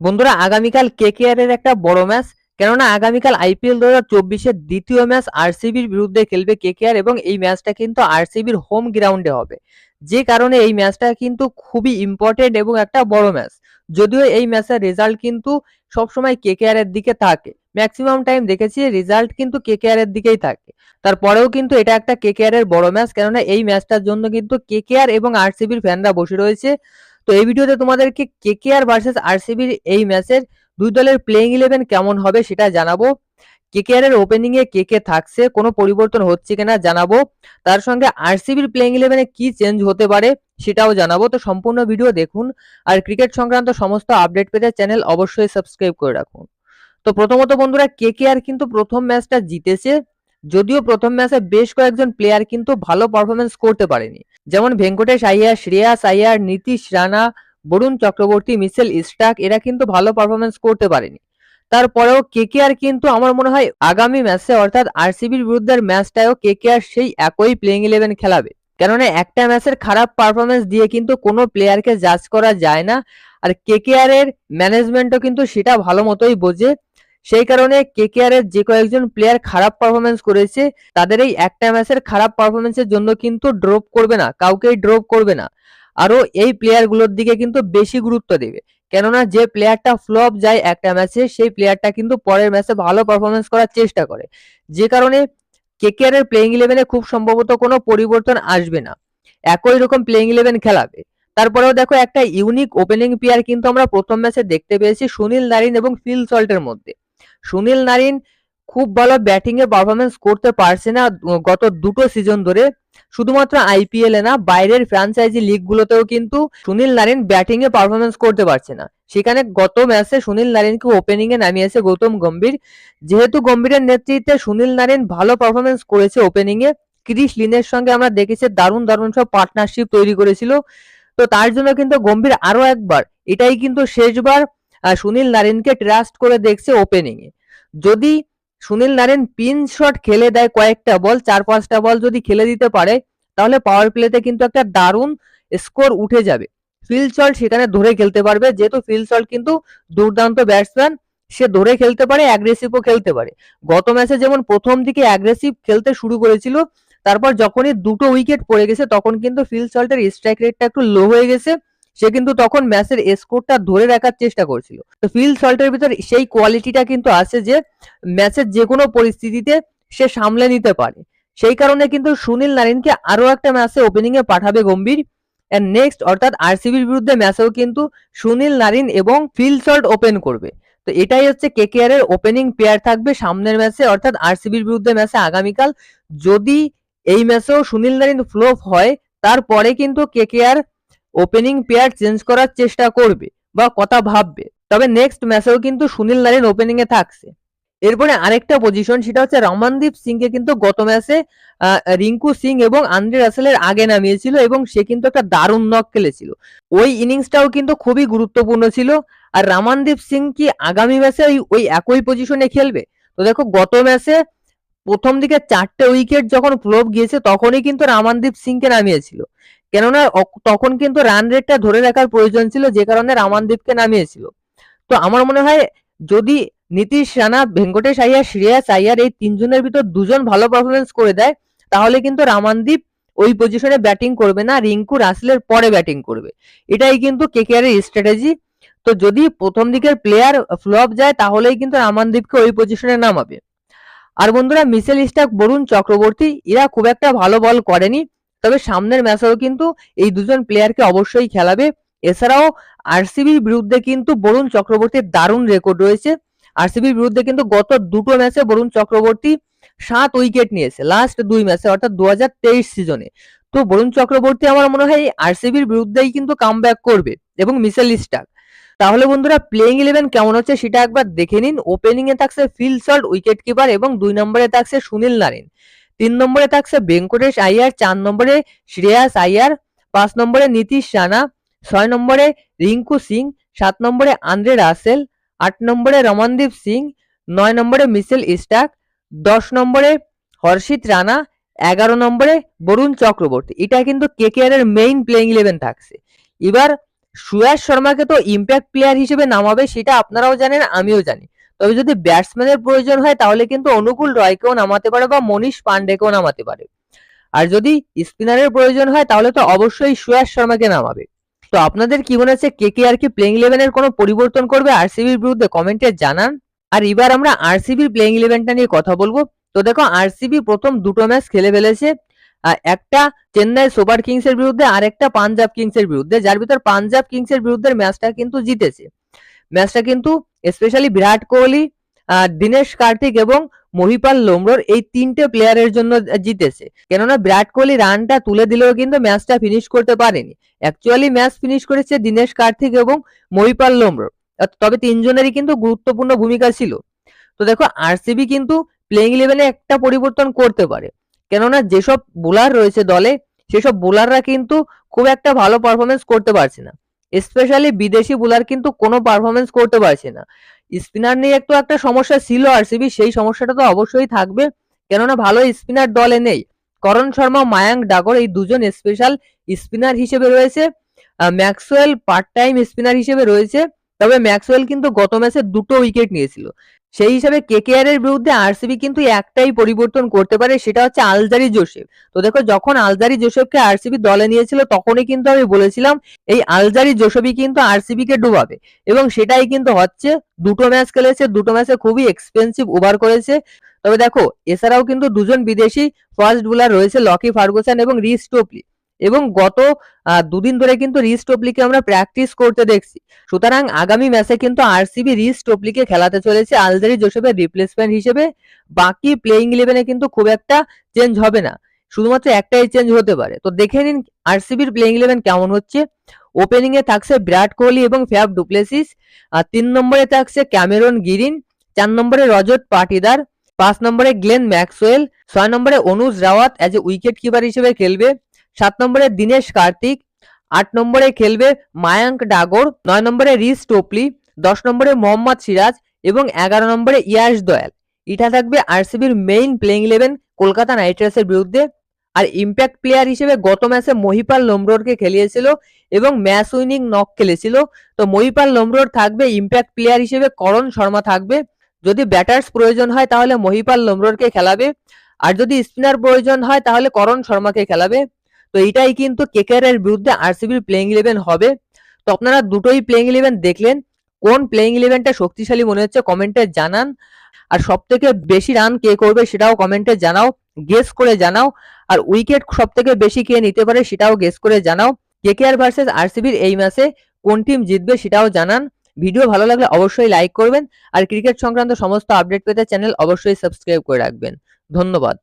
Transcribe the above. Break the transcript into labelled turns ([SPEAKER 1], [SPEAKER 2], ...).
[SPEAKER 1] বন্ধুরা, আগামীকাল কেকেআর এর একটা বড় ম্যাচ। কেননা, আগামীকাল আইপিএল দু হাজার চব্বিশের দ্বিতীয় ম্যাচ আরসিবির বিরুদ্ধে খেলবে কেকেআর এবং এই ম্যাচটা কিন্তু আরসিবির হোম গ্রাউন্ডে হবে। যে কারণে এই ম্যাচটা কিন্তু খুবই ইম্পর্টেন্ট এবং একটা বড় ম্যাচ। যদিও এই ম্যাচের রেজাল্ট কিন্তু সবসময় কেকেআর এর দিকে থাকে। ম্যাক্সিমাম টাইম দেখেছি রেজাল্ট কিন্তু কেকেআর এর দিকেই থাকে। তারপরেও কিন্তু এটা একটা কেকেআর এর বড় ম্যাচ। কেননা, এই ম্যাচটার জন্য কিন্তু কেকেআর এবং আরসিবির ফ্যানরা বসে রয়েছে। তো এই ভিডিওতে তোমাদেরকে কেকেআর ভার্সেস আরসিবির এই ম্যাচের দুই দলের প্লেইং ইলেভেন কেমন হবে সেটা জানাব। কেকেআর এর ওপেনিং এ কে কে থাকছে, কোনো পরিবর্তন হচ্ছে কিনা জানাব। তার সঙ্গে আরসিবির প্লেইং ইলেভেনে কি চেঞ্জ হতে পারে সেটাও জানাব। তো সম্পূর্ণ ভিডিও দেখুন আর ক্রিকেট সংক্রান্ত সমস্ত আপডেট পেতে চ্যানেল অবশ্যই সাবস্ক্রাইব করে রাখুন। তো প্রথমত বন্ধুরা, কেকেআর কিন্তু প্রথম ম্যাচটা জিতেছে। যদিও প্রথম ম্যাচে বেশ কয়েকজন প্লেয়ার কিন্তু ভালো পারফরমেন্স করতে পারেনি। যেমন ভেঙ্কটেশ আইয়ার শ্রেয়াস আইয়ার, নীতিশ রানা, বরুণ চক্রবর্তী, মিসেল ইস্টাক, এরা কিন্তু ভালো পারফরমেন্স করতে পারেনি। তারপরেও কেকেআর কিন্তু আমার মনে হয় আগামী ম্যাচে, অর্থাৎ আরসিবির বিরুদ্ধে ম্যাচটাও কেকেআর সেই একই প্লেইং ইলেভেন খেলাবে। কেননা একটা ম্যাচের খারাপ পারফরমেন্স দিয়ে কিন্তু কোনো প্লেয়ারকে জাজ করা যায় না। আর কেকেআর এর ম্যানেজমেন্টও কিন্তু সেটা ভালো মতোই বোঝে। সেই কারণে কেকেআর এর যে কয়েকজন প্লেয়ার খারাপ পারফরমেন্স করেছে, তাদের এই একটা ম্যাচের খারাপ পারফরমেন্সের জন্য কিন্তু ড্রপ করবে না, কাউকেই ড্রপ করবে না। আরও এই প্লেয়ারগুলোর দিকে কিন্তু বেশি গুরুত্ব দেবে। কেননা যে প্লেয়ারটা ফ্লপ যায় একটা ম্যাচে সেই প্লেয়ারটা কিন্তু পরের ম্যাচে ভালো পারফরমেন্স করার চেষ্টা করে। যে কারণে কেকেআর এর প্লেইং ইলেভেনে খুব সম্ভবত কোনো পরিবর্তন আসবে না। একই রকম প্লেইং ইলেভেন খেলাবে। তারপরেও দেখো একটা ইউনিক ওপেনিং প্লেয়ার কিন্তু আমরা প্রথম ম্যাচে দেখতে পেয়েছি সুনীল নারিন এবং ফিল সল্টের মধ্যে। সুনীল নারিন খুব ভালো ব্যাটিং এ পারফরমেন্স করতে পারছে না গত দুটো সিজন ধরে। শুধুমাত্র আইপিএল না, বাইরের ফ্র্যাঞ্চাইজি লিগগুলোতেও কিন্তু সুনীল নারিন ব্যাটিং এ পারফরমেন্স করতে পারছে না। সেখানে গত ম্যাচে সুনীল নারিনকে ওপেনিং এ নামিয়েছে গৌতম গম্ভীর। যেহেতু গম্ভীরের নেতৃত্বে সুনীল নারিন ভালো পারফরমেন্স করেছে ওপেনিং এ, ক্রিস লিনের সঙ্গে আমরা দেখেছি দারুণ দারুণ সব পার্টনারশিপ তৈরি করেছিল। তো তার জন্য কিন্তু গম্ভীর আরও একবার, এটাই কিন্তু শেষবার সুনীল নারিনকে ট্রাস্ট করে দেখছে ওপেনিং এ। যদি সুনীল নারেন পিন শট খেলে দেয় কয়েকটা বল, চার পাঁচটা বল যদি খেলে দিতে পারে, তাহলে পাওয়ার প্লেতে কিন্তু একটা দারুণ স্কোর উঠে যাবে। ফিল চল সেখানে ধরে খেলতে পারবে, যেহেতু ফিল চল কিন্তু দুর্দান্ত ব্যাটসম্যান সে ধরে খেলতে পারে অ্যাগ্রেসিভও খেলতে পারে। গত ম্যাচে যেমন প্রথম দিকে অ্যাগ্রেসিভ খেলতে শুরু করেছিল, তারপর যখনই দুটো উইকেট পড়ে গেছে, তখন কিন্তু ফিল সল্টের স্ট্রাইক রেটটা একটু লো হয়ে গেছে। সে কিন্তু তখন ম্যাচের স্কোরটা ধরে রাখার চেষ্টা করছিল। তো ফিল সল্টের ভিতর সেই কোয়ালিটিটা কিন্তু আছে যে ম্যাচের যে কোনো পরিস্থিতিতে সে সামলে নিতে পারে। সেই কারণে কিন্তু সুনীল নারিনকে আরও একটা ম্যাচে ওপেনিং এ পাঠাবে গম্ভীর। এন্ড নেক্সট অর্থাৎ আরসিবির বিরুদ্ধে ম্যাচেও কিন্তু সুনীল নারিন এবং ফিল সল্ট ওপেন করবে। তো এটাই হচ্ছে কেকেআর এর ওপেনিং পেয়ার থাকবে সামনের ম্যাচে অর্থাৎ আরসিবির বিরুদ্ধে ম্যাচে আগামীকাল। যদি এই ম্যাচেও সুনীল নারিন ফ্লোপ হয়, তারপরে কিন্তু কেকেআর ওপেনিং পেয়ার চেঞ্জ করার চেষ্টা করবে বা কথা ভাববে। তবে নেক্সট ম্যাচেও কিন্তু সুনীল নারিন ওপেনিং এ থাকছে। এরপরে আরেকটা পজিশন সেটা হচ্ছে রমানদীপ সিংকে কিন্তু গত ম্যাচে রিঙ্কু সিং এবং আন্দ্রে রাসেলের আগে নামিয়েছিল এবং সে কিন্তু একটা দারুণ নক খেলেছিল। ওই ইনিংসটাও কিন্তু খুবই গুরুত্বপূর্ণ ছিল। আর রামানদীপ সিং কি আগামী ম্যাচে ওই ওই একই পজিশনে খেলবে? তো দেখো, গত ম্যাচে প্রথম দিকে চারটে উইকেট যখন ফ্লোপ গিয়েছে, তখনই কিন্তু রামানদীপ সিংকে নামিয়েছিল। কেননা তখন কিন্তু রান রেটটা ধরে রাখার প্রয়োজন ছিল যে কারণে রামানদীপকে নামিয়েছিল। তো আমার মনে হয় যদি নীতিশ রানা, ভেঙ্কটেশ আইয়ার, শ্রেয়াস আইয়ার এই তিনজনের ভিতর দুজন ভালো পারফরমেন্স করে দেয়, তাহলে কিন্তু রামানদীপ ওই পজিশনে ব্যাটিং করবে না রিঙ্কু রাসেলের পরে ব্যাটিং করবে। এটাই কিন্তু কেকেআর এর স্ট্র্যাটেজি তো যদি প্রথম দিকের প্লেয়ার ফ্লপ যায়, তাহলেই কিন্তু রামানদীপকে ওই পজিশনে নামাবে। আর বন্ধুরা, মিসেল স্টাক বরুণ চক্রবর্তী, এরা খুব একটা ভালো বল করেনি। তবে সামনের ম্যাচেও কিন্তু এই দুজন প্লেয়ারকে অবশ্যই খেলাবে। এছাড়াও আরসিবির বিরুদ্ধে কিন্তু বরুণ চক্রবর্তীর দারুণ রেকর্ড রয়েছে। আরসিবির বিরুদ্ধে কিন্তু গত দুটো ম্যাচে বরুণ চক্রবর্তী সাত উইকেট নিয়েছে লাস্ট দুই ম্যাচে, অর্থাৎ দু হাজার তেইশ সিজনে তো বরুণ চক্রবর্তী আমার মনে হয় আরসিবির বিরুদ্ধেই কিন্তু কাম করবে এবং মিসেল স্টাক তাহলে বন্ধুরা প্লেইং ইলেভেন কেমন হচ্ছে সেটা একবার দেখে নিন। ওপেনিং এ থাকছে ফিল সল্ট উইকেট কিপার এবং দুই নম্বরে থাকছে সুনীল নারিন। তিন নম্বরে থাকছে ভেঙ্কটেশ আইয়ার চার নম্বরে শ্রেয়াস আইয়ার পাঁচ নম্বরে নীতিশ রানা, ছয় নম্বরে রিঙ্কু সিং, সাত নম্বরে আন্দ্রে রাসেল, আট নম্বরে রমনদীপ সিং, নয় নম্বরে মিসেল ইস্টাক, দশ নম্বরে হর্ষিত রানা, এগারো নম্বরে বরুণ চক্রবর্তী। এটা কিন্তু কেকেআর এর মেইন প্লেইং ইলেভেন থাকছে। এবার সুয়াস শর্মাকে তো ইম্প্যাক্ট প্লেয়ার হিসেবে নামাবে, সেটা আপনারাও জানেন, আমিও জানি। তবে যদি ব্যাটসম্যানের প্রয়োজন হয়, তাহলে কিন্তু অনুকূল রয়কেও নামাতে পারে বা মনীষ পান্ডেকেও নামাতে পারে। আর যদি স্পিনারের প্রয়োজন হয়, তাহলে তো অবশ্যই সুয়াস শর্মাকে নামাবে। তো আপনাদের কি মনে হচ্ছে, কে কে আর কি প্লেইং ইলেভেনের কোনো পরিবর্তন করবে আরসিবির বিরুদ্ধে? কমেন্টে জানান। আর এবার আমরা আরসিবির প্লেইং ইলেভেনটা নিয়ে কথা বলব। তো দেখো আরসিবি প্রথম দুটো ম্যাচ খেলে ফেলেছে। একটা চেন্নাই সুপার কিংস এর বিরুদ্ধে, আর একটা পাঞ্জাব কিংস এর বিরুদ্ধে। যার ভিতর পাঞ্জাব কিংস এর বিরুদ্ধে ম্যাচটা কিন্তু জিতেছে। ম্যাচটা কিন্তু স্পেশালি বিরাট কোহলি দীনেশ কার্তিক এবং মহিপাল লোমরোর এই তিনটে প্লেয়ারের জন্য জিতেছে। কেননা বিরাট কোহলি রানটা তুলে দিলেও কিন্তু ম্যাচটা ফিনিশ করতে পারেনি। অ্যাকচুয়ালি ম্যাচ ফিনিশ করেছে দীনেশ কার্তিক এবং মহিপাল লোমরোর। তবে তিনজনেরই কিন্তু গুরুত্বপূর্ণ ভূমিকা ছিল। তো দেখো আরসিবি কিন্তু প্লেইং ইলেভেনে একটা পরিবর্তন করতে পারে। কেননা যেসব বোলার রয়েছে দলে, সেসব বোলাররা কিন্তু খুব একটা ভালো পারফরমেন্স করতে পারছে না। স্পেশালি বিদেশি বোলার কিন্তু কোনো পারফরমেন্স করতে পারছে না। স্পিনার নিয়ে একটু একটা সমস্যা ছিল আরসিবি সেই সমস্যাটা তো অবশ্যই থাকবে। কেননা ভালো স্পিনার দলে নেই। করণ শর্মা, মায়াঙ্ক ডাগর এই দুজন স্পেশাল স্পিনার হিসেবে রয়েছে। ম্যাক্সওয়েল পার্ট টাইম স্পিনার হিসেবে রয়েছে। তবে ম্যাক্সওয়েল কিন্তু গত ম্যাচে দুটো উইকেট নিয়েছিল। সেই হিসাবে কেকেআর এর বিরুদ্ধে আরসিবি কিন্তু একটাই পরিবর্তন করতে পারে, সেটা হচ্ছে আলজারি জোসেফ। তো দেখো, যখন আলজারি জোসেফকে আরসিবি দলে নিয়েছিল, তখনই কিন্তু আমি বলেছিলাম, এই আলজারি জোসেফই কিন্তু আরসিবি কে ডুবাবে। এবং সেটাই কিন্তু হচ্ছে, দুটো ম্যাচ খেলেছে, দুটো ম্যাচে খুবই এক্সপেন্সিভ ওভার করেছে। তবে দেখো, এছাড়াও কিন্তু দুজন বিদেশি ফার্স্ট বোলার রয়েছে লকি ফার্গুসন এবং রিস টোপলি এবং গত দুদিন ধরে কিন্তু রিস টোপলিকে আমরা প্র্যাকটিস করতে দেখছি। সুতরাং আগামী ম্যাচে কিন্তু আরসিবি রিস টোপলিকে খেলাতে চলেছে আলজারি জোসেফের রিপ্লেসমেন্ট হিসেবে। বাকি প্লেইং ইলেভেনে কিন্তু খুব একটা চেঞ্জ হবে না। শুধুমাত্র একটাই চেঞ্জ হতে পারে। তো দেখে নিন আরসিবির প্লেইং ইলেভেন কেমন হচ্ছে। ওপেনিং এ থাকছে বিরাট কোহলি এবং ফ্যাব ডুপ্লেসিস। আর তিন নম্বরে থাকছে ক্যামেরন গিরিন। চার নম্বরে রজত পাটিদার। পাঁচ নম্বরে গ্লেন ম্যাক্সওয়েল। ছয় নম্বরে Anuj Rawat as a wicket keeper হিসেবে খেলবে। নম্বরে দীনেশ কার্তিক, আট নম্বরে খেলবে মায়াঙ্ক ডাগর, নয় নম্বরে রিস টোপলি, দশ নম্বরে মোহাম্মদ সিরাজ এবং এগারো নম্বরে ইয়াশ দয়াল। এটা থাকবে আরসিবির main playing eleven Kolkata Knight রাইডার্সের বিরুদ্ধে। আর ইম্প্যাক্ট প্লেয়ার হিসেবে গত ম্যাচে মহিপাল লোমরোরকে খেলিয়েছিল এবং ম্যাচ উইনিং নক খেলেছিল। তো মহিপাল লোমরোর থাকবে ইম্প্যাক্ট প্লেয়ার হিসেবে, করণ শর্মা থাকবে। যদি ব্যাটার্স প্রয়োজন হয় তাহলে মহিপাল লোমরোরকে খেলাবে। আর যদি স্পিনার প্রয়োজন হয় তাহলে করণ শর্মাকে খেলাবে। তো এইটাই কিন্তু কেকেআর এর বিরুদ্ধে আরসিবির প্লেইং ইলেভেন হবে। তো আপনারা দুটোই প্লেইং ইলেভেন দেখলেন। কোন প্লেইং ইলেভেনটা শক্তিশালী মনে হচ্ছে কমেন্টে জানান। আর সব থেকে বেশি রান কে করবে সেটাও কমেন্টে জানাও। গেস করে জানাও। আর উইকেট সব থেকে বেশি কে নিতে পারে সেটাও গেস করে জানাও। কেকেআর ভার্সেস আরসিবির এই ম্যাচে কোন টিম জিতবে সেটাও জানান। ভিডিও ভালো লাগলে অবশ্যই লাইক করবেন। আর ক্রিকেট সংক্রান্ত সমস্ত আপডেট পেতে চ্যানেল অবশ্যই সাবস্ক্রাইব করে রাখবেন। ধন্যবাদ।